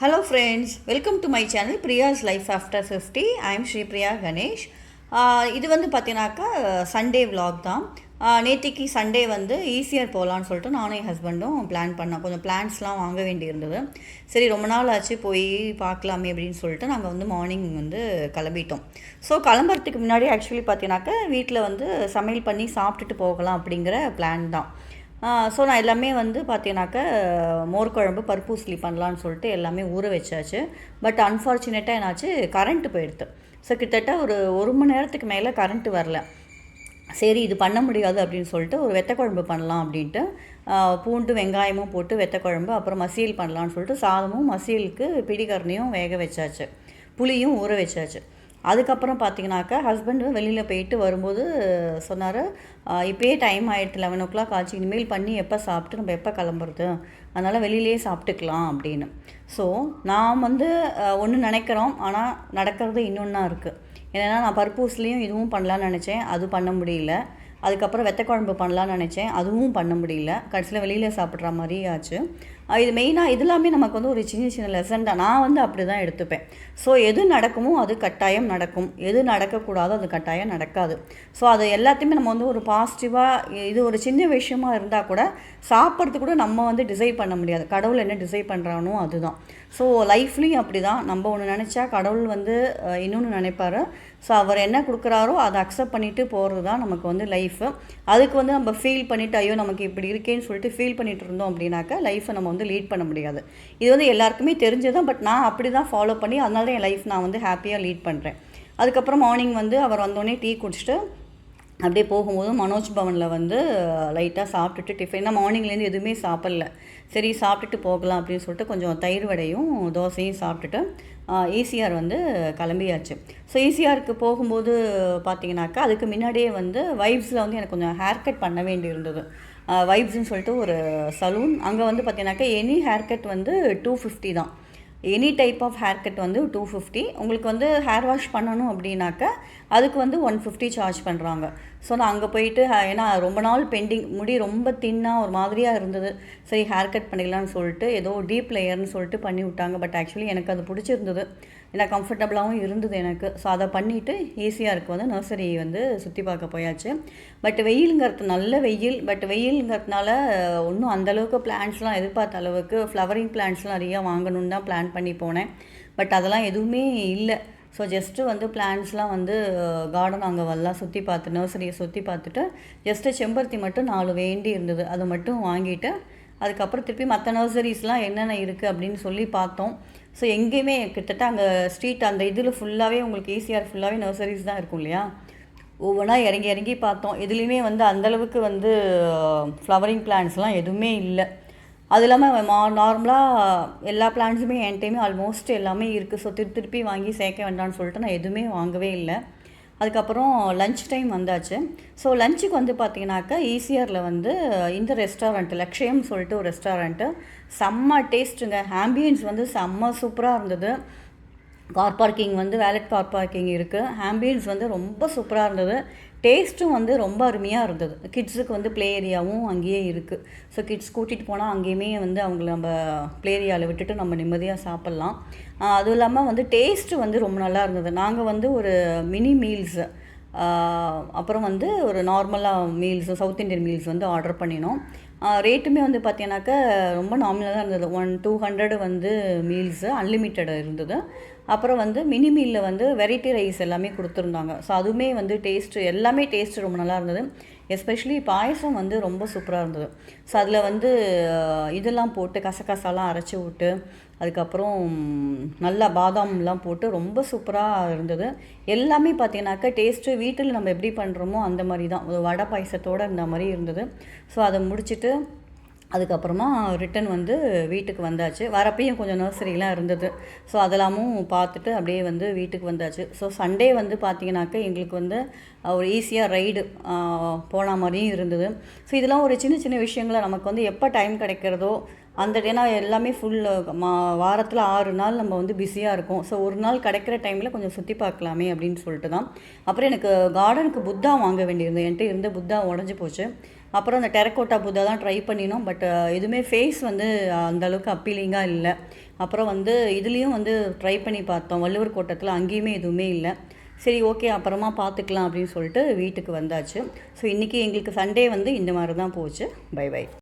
Hello friends welcome to my channel Priya's life after fifty I am Sri Priya Ganesh இது வந்து பார்த்தீங்கன்னாக்கா Sunday vlog தான். நேற்றுக்கு Sunday வந்து ஈஸியாக போகலான்னு சொல்லிட்டு நானும் என் ஹஸ்பண்டும் பிளான் பண்ணோம். கொஞ்சம் பிளான்ஸ்லாம் வாங்க வேண்டியிருந்தது. சரி ரொம்ப நாள் ஆச்சு போய் பார்க்கலாமே அப்படின்னு சொல்லிட்டு நாங்கள் வந்து மார்னிங் வந்து கிளம்பிட்டோம். ஸோ கிளம்புறதுக்கு முன்னாடி ஆக்சுவலி பார்த்தீங்கன்னாக்கா வீட்டில் வந்து சமையல் பண்ணி சாப்பிட்டுட்டு போகலாம் அப்படிங்கிற பிளான் தான். ஸோ நான் எல்லாமே வந்து பார்த்தீங்கன்னாக்கா மோர் குழம்பு பருப்பூசலி பண்ணலான்னு சொல்லிட்டு எல்லாமே ஊற வச்சாச்சு. பட் அன்ஃபார்ச்சுனேட்டாக என்னாச்சு கரண்ட்டு போயிடுது ஸோ கிட்டத்தட்ட ஒரு ஒரு மணி நேரத்துக்கு மேலே கரண்ட்டு வரல. சரி இது பண்ண முடியாது அப்படின்னு சொல்லிட்டு ஒரு வெத்த குழம்பு பண்ணலாம் அப்படின்ட்டு பூண்டு வெங்காயமும் போட்டு வெத்த குழம்பு அப்புறம் மசியல் பண்ணலான்னு சொல்லிட்டு சாதமும் மசியலுக்கு பிடிகரணையும் வேக வச்சாச்சு. புளியும் ஊற வச்சாச்சு. அதுக்கப்புறம் பார்த்தீங்கன்னாக்கா ஹஸ்பண்டும் வெளியில் போயிட்டு வரும்போது சொன்னார் இப்போயே டைம் ஆகிடுது லெவன் ஓ கிளாக் ஆச்சு. இனிமேல் பண்ணி எப்போ சாப்பிட்டு நம்ம எப்போ கிளம்புறது? அதனால் வெளியிலேயே சாப்பிட்டுக்கலாம் அப்படின்னு. ஸோ நான் வந்து ஒன்று நினைக்கிறோம். ஆனால் நடக்கிறது இன்னொன்றா இருக்குது ஏன்னா நான் பர்பூஸ்லேயும் இதுவும் பண்ணலான்னு நினச்சேன். அது பண்ண முடியல. அதுக்கப்புறம் வெத்த குழம்பு பண்ணலான்னு நினச்சேன். அதுவும் பண்ண முடியல. கடைசியில் வெளியில் சாப்பிட்ற மாதிரி ஆச்சு இது மெயினாக இதெல்லாமே நமக்கு வந்து ஒரு சின்ன சின்ன லெசன் தான். நான் வந்து அப்படி தான் எடுத்துப்பேன். ஸோ எது நடக்குமோ அது கட்டாயம் நடக்கும். எது நடக்கக்கூடாதோ அது கட்டாயம் நடக்காது. ஸோ அது எல்லாத்தையுமே நம்ம வந்து ஒரு பாசிட்டிவாக இது ஒரு சின்ன விஷயமா இருந்தால் கூட சாப்பிட்றது கூட நம்ம வந்து டிசைட் பண்ண முடியாது. கடவுள் என்ன டிசைட் பண்ணுறானோ அதுதான். ஸோ லைஃப்லேயும் அப்படி தான் நம்ம ஒன்று நினச்சா கடவுள் வந்து இன்னொன்று நினைப்பாரு. ஸோ அவர் என்ன கொடுக்குறாரோ அதை அக்செப்ட் பண்ணிவிட்டு போகிறது தான் நமக்கு வந்து லைஃபு அதுக்கு வந்து நம்ம ஃபீல் பண்ணிவிட்டு ஐயோ நமக்கு இப்படி இருக்கேன்னு சொல்லிட்டு ஃபீல் பண்ணிகிட்டு இருந்தோம் அப்படின்னாக்கா லைஃப்பை நம்ம வந்து லீட் பண்ண முடியாது. இது வந்து எல்லாருக்குமே தெரிஞ்சதான் பட் நான் அப்படி தான் ஃபாலோ பண்ணி அதனால தான் என் லைஃப் நான் வந்து ஹாப்பியாக லீட் பண்ணுறேன் அதுக்கப்புறம் மார்னிங் வந்து அவர் வந்தோடனே டீ குடிச்சிட்டு அப்படியே போகும்போது மனோஜ் பவனில் வந்து லைட்டாக சாப்பிட்டுட்டு டிஃபன் ஏன்னா மார்னிங்லேருந்து எதுவுமே சாப்பிடல. சரி சாப்பிட்டுட்டு போகலாம் அப்படின்னு சொல்லிட்டு கொஞ்சம் தயிர் வடையும் தோசையும் சாப்பிட்டுட்டு ஈசிஆர் வந்து கிளம்பியாச்சு. ஸோ ஈசிஆருக்கு போகும்போது பார்த்தீங்கன்னாக்கா அதுக்கு முன்னாடியே வந்து வைப்ஸில் வந்து எனக்கு கொஞ்சம் ஹேர் கட் பண்ண வேண்டி இருந்தது வைப்ஸ்னு சொல்லிட்டு ஒரு சலூன் அங்கே வந்து பார்த்தீங்கன்னாக்கா எனி ஹேர் கட் வந்து டூ ஃபிஃப்டி தான். Any type of hair cut வந்து டூ ஃபிஃப்டி உங்களுக்கு வந்து ஹேர் வாஷ் பண்ணணும் அப்படின்னாக்கா அதுக்கு வந்து ஒன் ஃபிஃப்டி சார்ஜ் பண்ணுறாங்க ஸோ நான் அங்கே போயிட்டு ஏன்னா ரொம்ப நாள் பெண்டிங் முடி ரொம்ப தின்னாக ஒரு மாதிரியாக இருந்தது. சரி ஹேர் கட் பண்ணிக்கலாம்னு சொல்லிட்டு ஏதோ டீப் லேயர்னு சொல்லிட்டு பண்ணி விட்டாங்க பட் ஆக்சுவலி எனக்கு அது பிடிச்சிருந்தது. ஏன்னா கம்ஃபர்டபுளாகவும் இருந்தது எனக்கு. ஸோ அதை பண்ணிவிட்டு ஈஸியாக இருக்கும் வந்து நர்சரி வந்து சுற்றி பார்க்க போயாச்சு. பட் வெயிலுங்கிறது நல்ல வெயில். பட் வெயிலுங்கிறதுனால ஒன்றும் அந்தளவுக்கு பிளான்ஸ்லாம் எதிர்பார்த்த அளவுக்கு ஃப்ளவரிங் பிளான்ஸ்லாம் நிறையா வாங்கணும்னு தான் பிளான் பண்ணி போனேன். பட் அதெல்லாம் எதுவுமே இல்லை. ஸோ ஜஸ்ட்டு வந்து பிளான்ஸ்லாம் வந்து கார்டன் அங்கே வரலாம் சுற்றி பார்த்து நர்சரியை சுற்றி பார்த்துட்டு ஜஸ்ட்டு செம்பருத்தி மட்டும் நாலு வேண்டி இருந்தது. அதை மட்டும் வாங்கிட்டு அதுக்கப்புறம் திருப்பி மற்ற நர்சரிஸ்லாம் என்னென்ன இருக்குது அப்படின்னு சொல்லி பார்த்தோம். ஸோ எங்கேயுமே கிட்டத்தட்ட அங்கே ஸ்ட்ரீட் அந்த இதில் ஃபுல்லாகவே உங்களுக்கு ஈஸியாக ஃபுல்லாகவே நர்சரிஸ் தான் இருக்கும் இல்லையா? ஒவ்வொன்றா இறங்கி இறங்கி பார்த்தோம். எதுலேயுமே வந்து அந்தளவுக்கு வந்து ஃப்ளவரிங் பிளான்ஸ்லாம் எதுவுமே இல்லை. அது இல்லாமல் மா நார்மலாக எல்லா பிளான்ஸுமே என்கிட்டயுமே ஆல்மோஸ்ட் எல்லாமே இருக்குது ஸோ திருப்பி திருப்பி வாங்கி சேர்க்க வேண்டாம்னு சொல்லிட்டு நான் எதுவுமே வாங்கவே இல்லை. அதுக்கப்புறம் லஞ்ச் டைம் வந்தாச்சு. ஸோ லஞ்சுக்கு வந்து பார்த்தீங்கன்னாக்கா ஈசிஆரில் வந்து இந்த ரெஸ்டாரண்ட் லக்ஷயம் சொல்லிட்டு ஒரு ரெஸ்டாரண்ட்டு செம்ம டேஸ்ட்டுங்க ஆம்பியன்ஸ் வந்து செம்ம சூப்பராக இருந்தது. கார் பார்க்கிங் வந்து வேலட் கார் பார்க்கிங் இருக்குது ஆம்பியன்ஸ் வந்து ரொம்ப சூப்பராக இருந்தது. டேஸ்ட்டும் வந்து ரொம்ப அருமையாக இருந்தது. கிட்ஸுக்கு வந்து ப்ளே ஏரியாவும் அங்கேயே இருக்குது ஸோ கிட்ஸ் கூட்டிகிட்டு போனால் அங்கேயுமே வந்து அவங்கள நம்ம ப்ளே ஏரியாவில் விட்டுட்டு நம்ம நிம்மதியாக சாப்பிட்லாம். அதுவும் இல்லாமல் வந்து டேஸ்ட்டு வந்து ரொம்ப நல்லா இருந்தது. நாங்கள் வந்து ஒரு மினி மீல்ஸு அப்புறம் வந்து ஒரு நார்மலாக மீல்ஸ் சவுத் இந்தியன் மீல்ஸ் வந்து ஆர்டர் பண்ணினோம். ரேட்டுமே வந்து பார்த்தீங்கன்னாக்கா ரொம்ப நார்மலாக தான் இருந்தது. ஒன் டூ ஹண்ட்ரட் வந்து மீல்ஸு அன்லிமிட்டட் இருந்தது. அப்புறம் வந்து மினி மீலில் வந்து வெரைட்டி ரைஸ் எல்லாமே கொடுத்துருந்தாங்க. ஸோ அதுவுமே வந்து டேஸ்ட்டு எல்லாமே டேஸ்ட்டு ரொம்ப நல்லா இருந்தது. எஸ்பெஷலி பாயசம் வந்து ரொம்ப சூப்பராக இருந்தது. ஸோ அதில் வந்து இதெல்லாம் போட்டு கசகசாலாம் அரைச்சி விட்டு அதுக்கப்புறம் நல்லா பாதாம்லாம் போட்டு ரொம்ப சூப்பராக இருந்தது. எல்லாமே பார்த்தீங்கன்னாக்கா டேஸ்ட்டு வீட்டில் நம்ம எப்படி பண்ணுறோமோ அந்த மாதிரி தான். ஒரு வடை பாயசத்தோடு இந்த மாதிரி இருந்தது. ஸோ அதை முடிச்சுட்டு அதுக்கப்புறமா ரிட்டன் வந்து வீட்டுக்கு வந்தாச்சு. வரப்பையும் கொஞ்சம் நர்சரிலாம் இருந்தது. ஸோ அதெல்லாமும் பார்த்துட்டு அப்படியே வந்து வீட்டுக்கு வந்தாச்சு. ஸோ சண்டே வந்து பார்த்திங்கனாக்கா எங்களுக்கு வந்து ஒரு ஈஸியாக ரைடு போன மாதிரியும் இருந்தது. ஸோ இதெல்லாம் ஒரு சின்ன சின்ன விஷயங்களை நமக்கு வந்து எப்போ டைம் கிடைக்கிறதோ அந்த ஏன்னா எல்லாமே ஃபுல் மா வாரத்தில் ஆறு நாள் நம்ம வந்து பிஸியாக இருக்கும். ஸோ ஒரு நாள் கிடைக்கிற டைமில் கொஞ்சம் சுற்றி பார்க்கலாமே அப்படின்னு சொல்லிட்டு தான் அப்புறம் எனக்கு கார்டனுக்கு புத்தா வாங்க வேண்டியிருந்தது. என்கிட்ட இருந்த புத்தா உடஞ்சி போச்சு. அப்புறம் அந்த டெரக்கோட்டா புத்தா தான் ட்ரை பண்ணினோம். பட் எதுவுமே ஃபேஸ் வந்து அந்த அளவுக்கு அப்பீலிங்காக இல்லை. அப்புறம் வந்து இதுலேயும் வந்து ட்ரை பண்ணி பார்த்தோம். வள்ளுவர் கோட்டத்தில் அங்கேயுமே எதுவுமே இல்லை. சரி ஓகே அப்புறமா பார்த்துக்கலாம் அப்படின்னு சொல்லிட்டு வீட்டுக்கு வந்தாச்சு. ஸோ இன்றைக்கி எங்களுக்கு சண்டே வந்து இந்த மாதிரி தான் போச்சு. By by